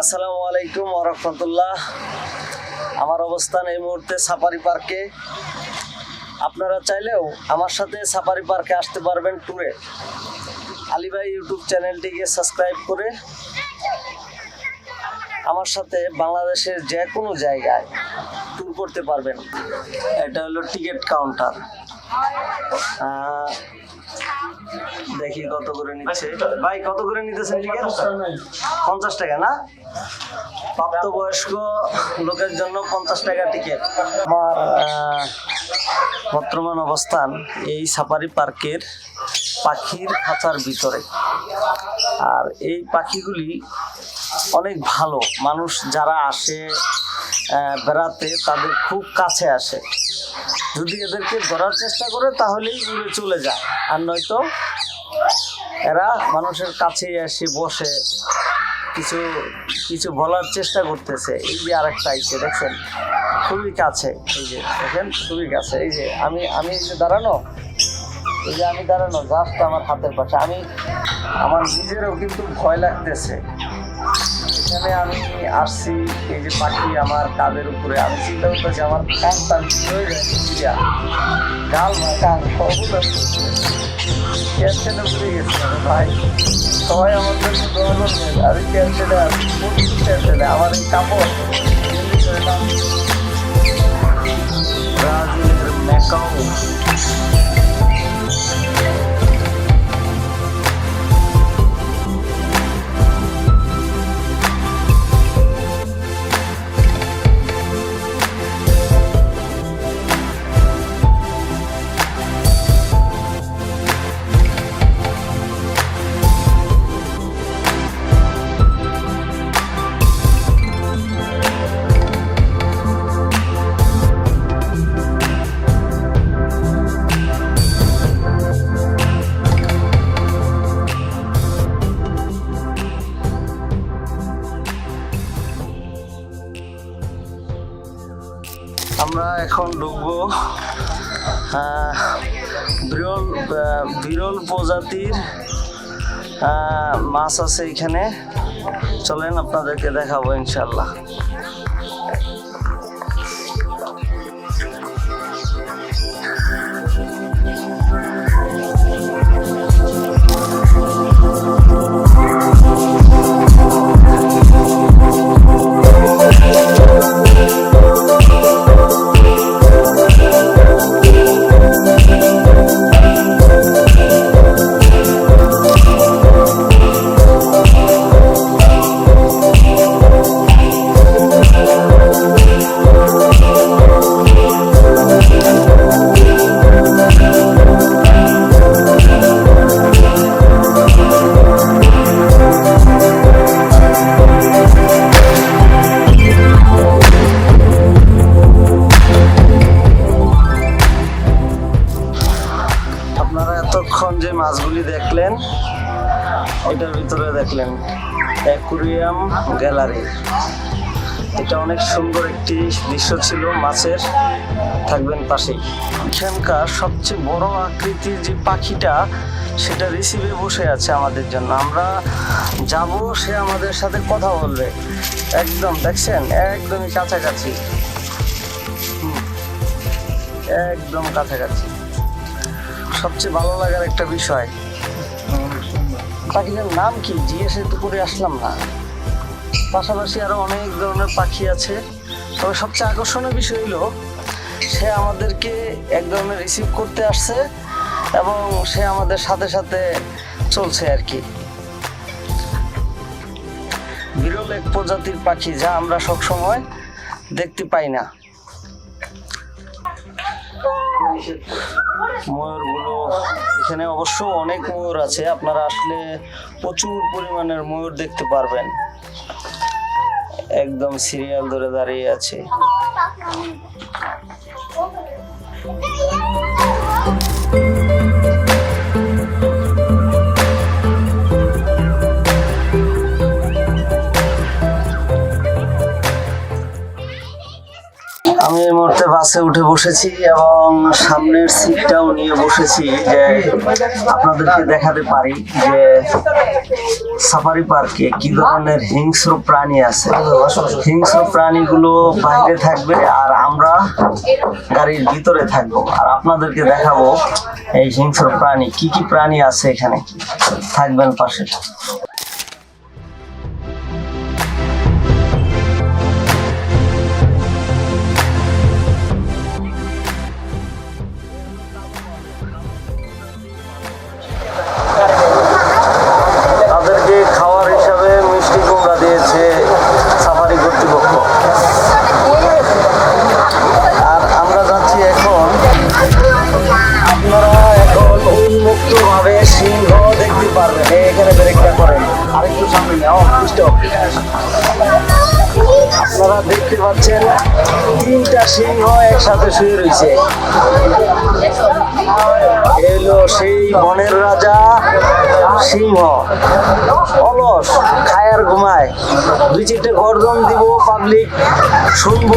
আসসালামু আলাইকুম রহমতুল্লাহ। আমার অবস্থান এই মুহূর্তে সাফারি পার্কে। আপনারা চাইলেও আমার সাথে সাফারি পার্কে আসতে পারবেন ট্যুরে আলিভাই ইউটিউব চ্যানেলটিকে সাবস্ক্রাইব করে আমার সাথে বাংলাদেশের যে কোনো জায়গায় ট্যুর করতে পারবেন। এটা হলো টিকিট কাউন্টার দেখি কত করে নিচ্ছে। ভাই, কত করে নিতেছেন টিকিট? পঞ্চাশ টাকা, না? প্রাপ্তবয়স্ক লোকের জন্য পঞ্চাশ টাকা টিকিট। আমার বর্তমান অবস্থান এই সাফারি পার্কের পাখির খাঁচার ভিতরে। আর এই পাখিগুলি অনেক ভালো। মানুষ যারা আসে বেড়াতে তাদের খুব কাছে আসে। যদি এদেরকে ধরার চেষ্টা করে, তাহলেই উড়ে চলে যায়। আর নয়তো এরা মানুষের কাছে এসে বসে কিছু কিছু বলার চেষ্টা করতেছে। এই যে আরেকটা আইছে, দেখছেন? খুবই কাছে। এই যে, দেখেন? খুবই কাছে। এই যে, আমি আমি যে দাঁড়ানো, এই যে আমি দাঁড়ানো জাস্ট আমার হাতের পাশে। আমি, আমার নিজেরও কিন্তু ভয় লাগতেছে। এখানে আমি আসছি, এই যে পাখি আমার কাদের উপরে। আমি চিন্তা করতেছি আমার কান টান হয়ে বুঝিয়া গাল বা কান সবগুলো ক্যান্সেলে ভুলে গেছি ভাই। সবাই আমার জন্য দোয়া করবেন। ক্যান্সেলে ক্যান্সেলে আমার এই কাপড়। আমরা এখন ঢুকবো বিরল বিরল প্রজাতির মাছ আছে এখানে। চলেন আপনাদেরকে দেখাবো ইনশাল্লাহ মাছগুলি দেখলেন, এটার ভিতরে দেখলেন অ্যাকুরিয়াম গ্যালারি। এটা অনেক সুন্দর একটি দৃশ্য ছিল, মাছের। থাকবেন পাশেই। এখানকার সবচেয়ে বড় আকৃতির যে পাখিটা, সেটা রিসিভে বসে আছে আমাদের জন্য। আমরা যাব, সে আমাদের সাথে কথা বলবে। একদম, দেখছেন? একদমই কাছাকাছি। একদম কাছাকাছি। সবচেয়ে ভালো লাগার একটা বিষয়। পাখিটার নাম কি? জিজ্ঞেস করে আসলাম না। পাশাপাশি আরও অনেক ধরনের পাখি আছে। তবে সবচেয়ে আকর্ষণীয় বিষয় হলো সে আমাদেরকে এক ধরনের রিসিভ করতে আসছে এবং সে আমাদের সাথে সাথে চলছে আর কি। বিরল এক প্রজাতির পাখি যা আমরা সবসময় দেখতে পাই না। ময়ূরগুলো এখানে অবশ্য অনেক ময়ূর আছে। আপনারা আসলে প্রচুর পরিমাণের ময়ূর দেখতে পারবেন। একদম সিরিয়াল ধরে দাঁড়িয়ে আছে। আমি এই মুহূর্তে বাসে উঠে বসেছি এবং সামনের সিটটাও নিয়ে বসেছি যে আপনাদেরকে দেখাতে পারি যে সাফারি পার্কে কি ধরনের হিংস্র প্রাণী আছে। হিংস্র প্রাণীগুলো বাইরে থাকবে আর আমরা গাড়ির ভিতরে থাকব। আর আপনাদেরকে দেখাবো এই হিংস্র প্রাণী, কি কি প্রাণী আছে এখানে? থাকবেন পাশে। এখানে ব্রেকটা করেন। আরেকটু সামনে নাও স্টপ আপনারা দেখতে পাচ্ছেন, তিনটা সিংহ একসাথে শুয়ে রয়েছে। এলো সেই বনের রাজা, সিংহ। অলস খায় আর ঘুমায়। দুই চারটে গর্জন দিব পাবলিক শুনব।